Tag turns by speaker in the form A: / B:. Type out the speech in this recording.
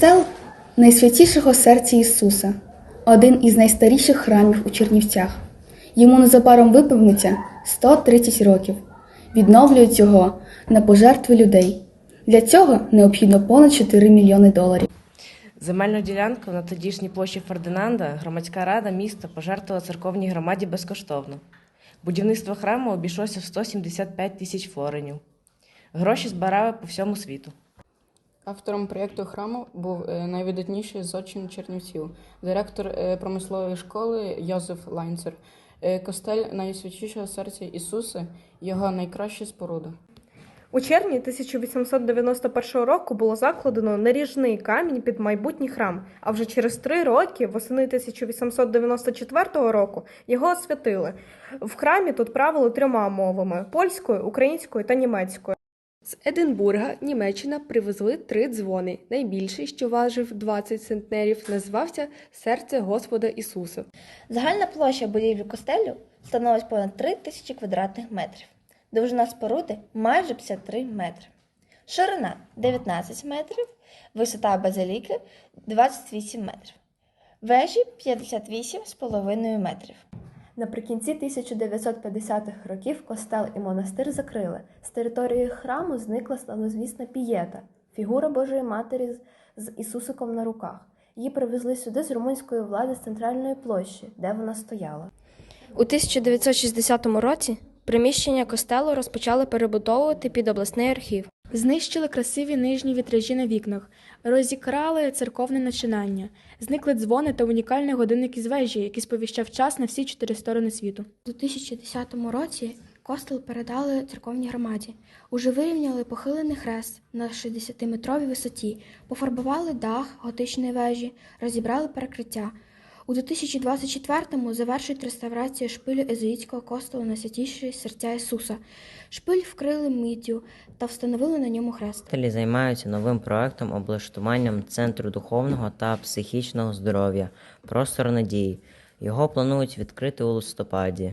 A: Костел найсвятішого серця Ісуса, один із найстаріших храмів у Чернівцях. Йому незабаром виповниться 130 років. Відновлюють його на пожертви людей. Для цього необхідно понад 4 мільйони доларів.
B: Земельну ділянку на тодішній площі Фердинанда громадська рада міста пожертвувала церковній громаді безкоштовно. Будівництво храму обійшлося в 175 тисяч форенів. Гроші збирали по всьому світу.
C: Автором проєкту храму був е, найвидатніший з Чернівців, директор е, промислової школи Йозеф Лайнцер. Е, Костель найсвятішого серця Ісуса, його найкраща споруда.
D: У червні 1891 року було закладено наріжний камінь під майбутній храм, а вже через три роки, восени 1894 року, його освятили. В храмі тут правили трьома мовами: польською, українською та німецькою.
E: З Единбурга Німеччина привезли три дзвони. Найбільший, що важив 20 центнерів, називався Серце Господа Ісуса.
F: Загальна площа будівлі костелю становить понад 3 тисячі квадратних метрів. Довжина споруди майже 53 метри. Ширина 19 метрів, висота базиліки 28 метрів. Вежі 58,5 метрів.
G: Наприкінці 1950-х років костел і монастир закрили. З території храму зникла славнозвісна пієта, фігура Божої Матері з- Ісусиком на руках. Її привезли сюди з румунської влади з центральної площі, де вона стояла.
H: У 1960 році приміщення костелу розпочали перебудовувати під обласний архів.
I: Знищили красиві нижні вітражі на вікнах, розікрали церковне начинання, зникли дзвони та унікальний годинник із вежі, який сповіщав час на всі чотири сторони світу.
J: У 2010 році костел передали церковній громаді. Уже вирівняли похилений хрест на 60-метровій висоті, пофарбували дах готичної вежі, розібрали перекриття. У 2024-му завершують реставрацію шпилю езуїтського костелу на святіші серця Ісуса. Шпиль вкрили міддю та встановили на ньому хрест.
K: Телі займаються новим проектом облаштуванням центру духовного та психічного здоров'я Простор надії. Його планують відкрити у листопаді.